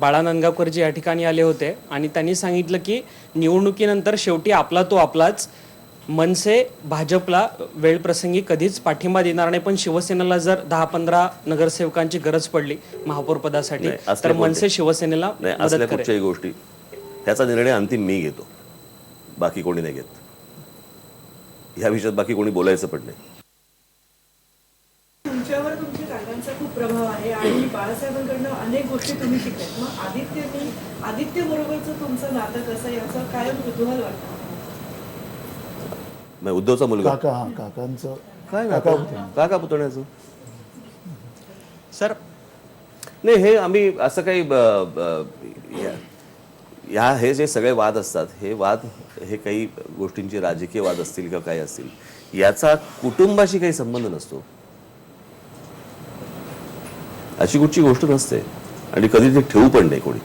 बाळा नंदगावकरजी या ठिकाणी आले होते आणि त्यांनी सांगितलं की निवडणुकीनंतर शेवटी आपला तो आपलाच मनसे भाजपला वेळप्रसंगी कधीच पाठिंबा देणार नाही. पण शिवसेनेला जर दहा पंधरा नगरसेवकांची गरज पडली महापौर पदासाठी नाही, असले तर? मनसे शिवसेनेला असल्या कुठच्याही गोष्टी. ह्याचा निर्णय अंतिम मी घेतो. बाकी कोणी नाही घेत. ह्या विषयात बाकी कोणी बोलायचं पण नाही. तुमच्यावर तुमच्या काकांचा खूप प्रभाव आहे आणि बाळासाहेबांकडनं अनेक गोष्टी तुम्ही शिकल्यात. मग आदित्यनी आदित्य बरोबरचं तुमचं नातं कसं आहे याचं कायम कुतूहल वाटतं उद्धवचा मुलगा. काका हा काकांचं. काय काका पुतण्याचं? सर नाही हे आम्ही असं काही ब- ब- या- या हे जे सगळे वाद असतात हे वाद हे काही गोष्टींचे राजकीय वाद असतील किंवा काही असतील याचा कुटुंबाशी काही संबंध नसतो. अशी कुठची गोष्ट नसते. आणि कधी ते ठेवू पण नाही कोणी.